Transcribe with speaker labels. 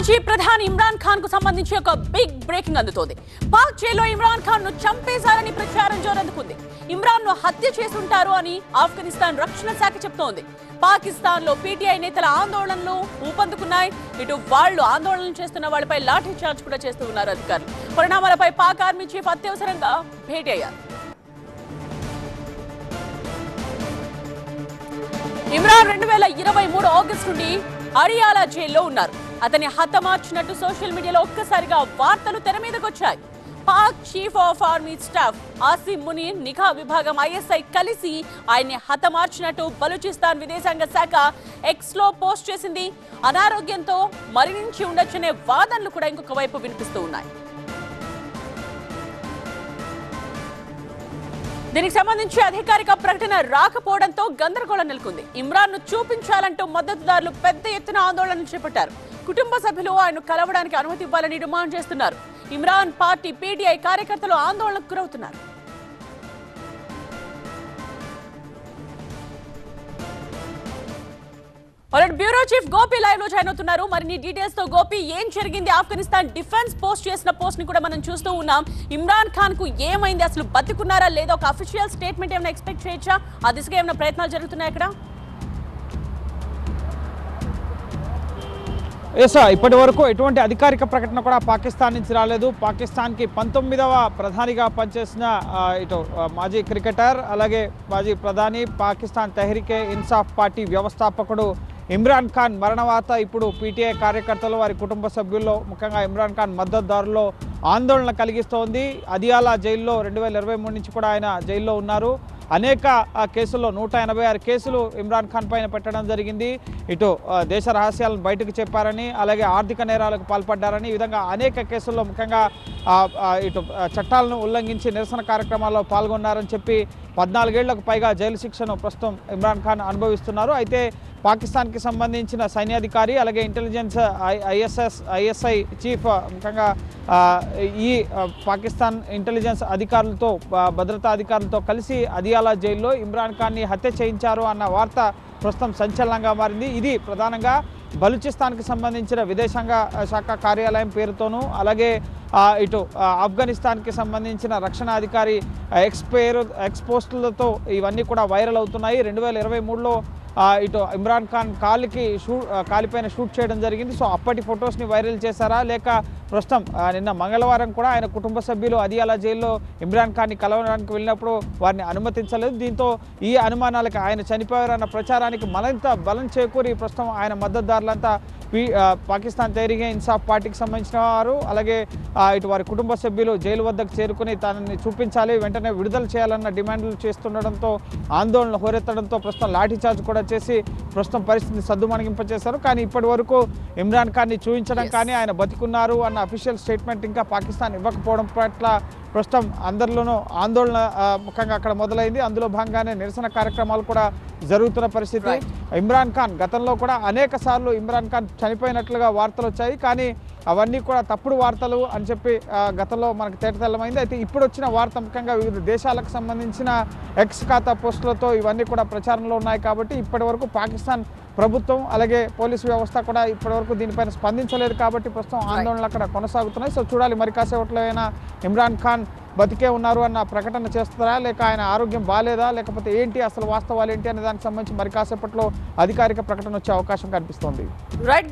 Speaker 1: మాజీ ప్రధాని ఇమ్రాన్ ఖాన్కు సంబంధించి ఒక బిగ్ బ్రేకింగ్ అందుతోంది. పాక్ జైల్లో ఇమ్రాన్ ఖాన్ను చంపేశారని ప్రచారం జోరందుకుంది. ఇమ్రాన్ను హత్య చేసుంటారు అని ఆఫ్ఘనిస్తాన్ రక్షణ శాఖ చెప్తోంది. పాకిస్తాన్లో పీటీఐ నేతల ఆందోళనలు ఊపందుకున్నాయి. ఇటు వాళ్ళు ఆందోళనలు చేస్తున్న వాళ్ళపై లాఠీ చార్జ్ కూడా చేస్తూ ఉన్నారు అధికారులు. పరిణామాలపై పాక్ ఆర్మీ చీఫ్ అత్యవసరంగా భేటీ అయ్యారు. ఇమ్రాన్ రెండు వేల ఇరవై మూడు ఆగస్టు నుండి అరియాలా జైల్లో ఉన్నారు. అతని హతమార్చినట్టు సోషల్ మీడియాలో ఒక్కసారిగా వార్తలు తెర మీదకు వచ్చాయి Pak chief of army staff Asim Munir నిఘా విభాగం ఐఎస్ఐ కలిసి ఆయన్ని హతమార్చినట్టు బలూచిస్తాన్ విదేశాంగ శాఖ ఎక్స్లో పోస్ట్ చేసింది. అనారోగ్యంతో మరణించి ఉండొచ్చనే వాదనలు కూడా ఇంకొక వైపు వినిపిస్తూ ఉన్నాయి. దీనికి సంబంధించి అధికారిక ప్రకటన రాకపోవడంతో గందరగోళం నెలకొంది. ఇమ్రాన్ను చూపించాలంటూ మద్దతుదారులు పెద్ద ఎత్తున ఆందోళన చేపట్టారు. కుటుంబ సభ్యులు ఆయన కలవడానికి అనుమతి ఇవ్వాలని డిమాండ్ చేస్తున్నారు. ఇమ్రాన్ పార్టీ పీటీఐ కార్యకర్తలు ఆందోళనకు గురవుతున్నారు. ఆల్రెడీ బ్యూరో చీఫ్ గోపి లైవ్లో జాయిన్ అవుతున్నారు. మరిన్ని డీటెయిల్స్తో గోపి ఏం జరిగింది? ఆఫ్ఘనిస్తాన్ డిఫెన్స్ పోస్ట్ చేసిన పోస్ట్ని కూడా మనం చూస్తూ ఉన్నాం. ఇమ్రాన్ ఖాన్కు ఏమైంది? అసలు బతుకున్నారా? లేదా ఒక అఫీషియల్ స్టేట్మెంట్ ఏమైనా ఎక్స్పెక్ట్ చేయొచ్చా? ఆ దిశగా ఏమైనా ప్రయత్నాలు జరుగుతున్నాయి అక్కడ
Speaker 2: ఎస్ ఇప్పటి వరకు ఎటువంటి అధికారిక ప్రకటన కూడా పాకిస్తాన్ నుంచి రాలేదు. పాకిస్తాన్కి పంతొమ్మిదవ ప్రధానిగా పనిచేసిన ఇటు మాజీ క్రికెటర్ అలాగే మాజీ ప్రధాని పాకిస్తాన్ తెహరికే ఇన్సాఫ్ పార్టీ వ్యవస్థాపకుడు ఇమ్రాన్ ఖాన్ మరణవాత ఇప్పుడు పీటీఐ కార్యకర్తలు వారి కుటుంబ సభ్యుల్లో ముఖ్యంగా ఇమ్రాన్ ఖాన్ మద్దతుదారుల్లో ఆందోళన కలిగిస్తోంది. అదియాలా జైల్లో రెండు వేల ఇరవై మూడు నుంచి కూడా ఆయన జైల్లో ఉన్నారు. అనేక కేసుల్లో నూట ఎనభై ఆరు కేసులు ఇమ్రాన్ ఖాన్ పైన పెట్టడం జరిగింది. ఇటు దేశ రహస్యాలను బయటకు చెప్పారని అలాగే ఆర్థిక నేరాలకు పాల్పడ్డారని ఈ విధంగా అనేక కేసుల్లో ముఖ్యంగా ఇటు చట్టాలను ఉల్లంఘించి నిరసన కార్యక్రమాల్లో పాల్గొన్నారని చెప్పి పద్నాలుగేళ్ళకు పైగా జైలు శిక్షను ప్రస్తుతం ఇమ్రాన్ ఖాన్ అనుభవిస్తున్నారు. అయితే పాకిస్తాన్కి సంబంధించిన సైన్యాధికారి అలాగే intelligence I- ISS ISI chief ముఖ్యంగా ఈ పాకిస్తాన్ ఇంటెలిజెన్స్ అధికారులతో భద్రతా అధికారులతో కలిసి అదియాలా జైల్లో ఇమ్రాన్ ఖాన్ని హత్య చేయించారు అన్న వార్త ప్రస్తుతం సంచలనంగా మారింది. ఇది ప్రధానంగా బలూచిస్తాన్కి సంబంధించిన విదేశాంగ శాఖ కార్యాలయం పేరుతోనూ అలాగే ఇటు ఆఫ్ఘనిస్తాన్కి సంబంధించిన రక్షణ అధికారి ఎక్స్ పేరు ఎక్స్ పోస్టులతో ఇవన్నీ కూడా వైరల్ అవుతున్నాయి. రెండు వేల ఇరవై మూడులో ఇటు ఇమ్రాన్ ఖాన్ కాలికి షూ కాలిపైన షూట్ చేయడం జరిగింది. సో అప్పటి ఫొటోస్ని వైరల్ చేశారా? లేక ప్రస్తుతం నిన్న మంగళవారం కూడా ఆయన కుటుంబ సభ్యులు అదియాల జైల్లో ఇమ్రాన్ ఖాన్ని కలవడానికి వెళ్ళినప్పుడు వారిని అనుమతించలేదు. దీంతో ఈ అనుమానాలకు ఆయన చనిపోయారన్న ప్రచారానికి మరింత బలం చేకూరి ప్రస్తుతం ఆయన మద్దతుదారులంతా పాకిస్తాన్ తేరిగే ఇన్సాఫ్ పార్టీకి సంబంధించిన వారు అలాగే ఇటు వారి కుటుంబ సభ్యులు జైలు వద్దకు చేరుకుని తనని చూపించాలి వెంటనే విడుదల చేయాలన్న డిమాండ్లు చేస్తుండడంతో ఆందోళన హోరెత్తడంతో ప్రస్తుతం లాఠీచార్జ్ కూడా చేసి ప్రస్తుతం పరిస్థితిని సద్దుమణింపచేశారు కానీ ఇప్పటి వరకు ఇమ్రాన్ ఖాన్ని చూపించడం. కానీ ఆయన బతికున్నారు అన్న అఫీషియల్ స్టేట్మెంట్ ఇంకా పాకిస్తాన్ ఇవ్వకపోవడం పట్ల ప్రస్తుతం అందరిలోనూ ఆందోళన ఆ, ముఖ్యంగా అక్కడ మొదలైంది. అందులో భాగంగానే నిరసన కార్యక్రమాలు కూడా జరుగుతున్న పరిస్థితి. ఇమ్రాన్ ఖాన్ గతంలో కూడా అనేక సార్లు ఇమ్రాన్ ఖాన్ చనిపోయినట్లుగా వార్తలు వచ్చాయి. కానీ అవన్నీ కూడా తప్పుడు వార్తలు అని చెప్పి గతంలో మనకు తేటతెల్లమైంది. అయితే ఇప్పుడు వచ్చిన వార్త ముఖ్యంగా వివిధ దేశాలకు సంబంధించిన ఎక్స్ ఖాతా పోస్టులతో ఇవన్నీ కూడా ప్రచారంలో ఉన్నాయి కాబట్టి ఇప్పటి వరకు పాకిస్తాన్ ప్రభుత్వం అలాగే పోలీసు వ్యవస్థ కూడా ఇప్పటివరకు దీనిపైన స్పందించలేదు కాబట్టి ప్రస్తుతం ఆందోళనలు అక్కడ కొనసాగుతున్నాయి. సో చూడాలి మరి కాసేపట్లో అయినా ఇమ్రాన్ ఖాన్ బతికే ఉన్నారు అన్న ప్రకటన చేస్తారా? లేక ఆయన ఆరోగ్యం బాగాలేదా లేకపోతే ఏంటి అసలు వాస్తవాలు ఏంటి అనే దానికి సంబంధించి మరి కాసేపట్లో అధికారిక ప్రకటన వచ్చే అవకాశం కనిపిస్తోంది.
Speaker 1: రైట్